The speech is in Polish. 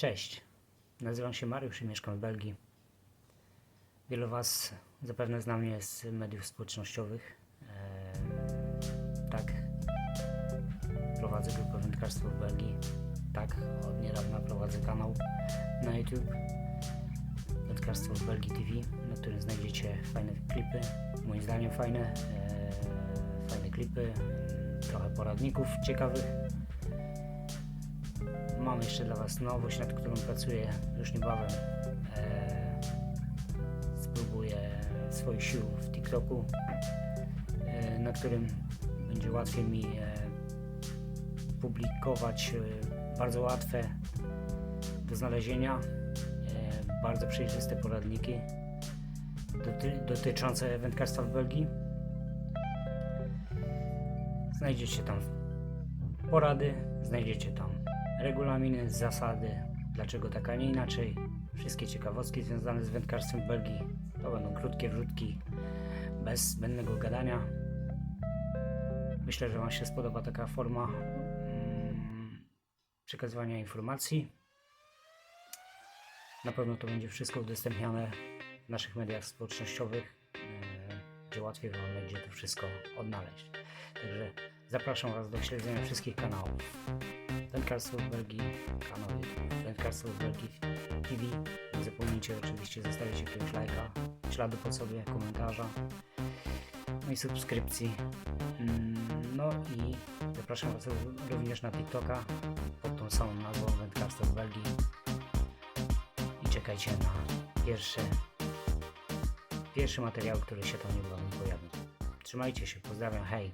Cześć, nazywam się Mariusz i mieszkam w Belgii. Wielu Was zapewne zna mnie z mediów społecznościowych. Eee, tak, prowadzę grupę wędkarstwo w Belgii. Tak, od niedawna prowadzę kanał na YouTube Wędkarstwo w Belgii TV, na którym znajdziecie fajne klipy, moim zdaniem fajne, eee, fajne klipy, trochę poradników ciekawych. Mam jeszcze dla Was nowość, nad którą pracuję już niebawem. E, spróbuję swoich sił w TikToku, e, na którym będzie łatwiej mi e, publikować e, bardzo łatwe do znalezienia, e, bardzo przejrzyste poradniki doty, dotyczące wędkarstwa w Belgii. Znajdziecie tam porady, znajdziecie tam regulaminy, zasady, dlaczego tak, a nie inaczej. Wszystkie ciekawostki związane z wędkarstwem w Belgii. To będą krótkie wrzutki, bez zbędnego gadania. Myślę, że Wam się spodoba taka forma mm, przekazywania informacji. Na pewno to będzie wszystko udostępniane w naszych mediach społecznościowych, e, gdzie łatwiej Wam będzie to wszystko odnaleźć. Także zapraszam Was do śledzenia wszystkich kanałów. Wędkarstwo w Belgii, kanał Wędkarstwo w Belgii TV. Nie zapomnijcie oczywiście zostawić jakiegoś lajka, śladu po sobie, komentarza, no i subskrypcji. Mm, No i zapraszam Was również na TikToka pod tą samą nazwą Wędkarstwo w Belgii i czekajcie na pierwsze, pierwszy materiał, który się tam niebawem pojawi. Trzymajcie się, pozdrawiam, hej!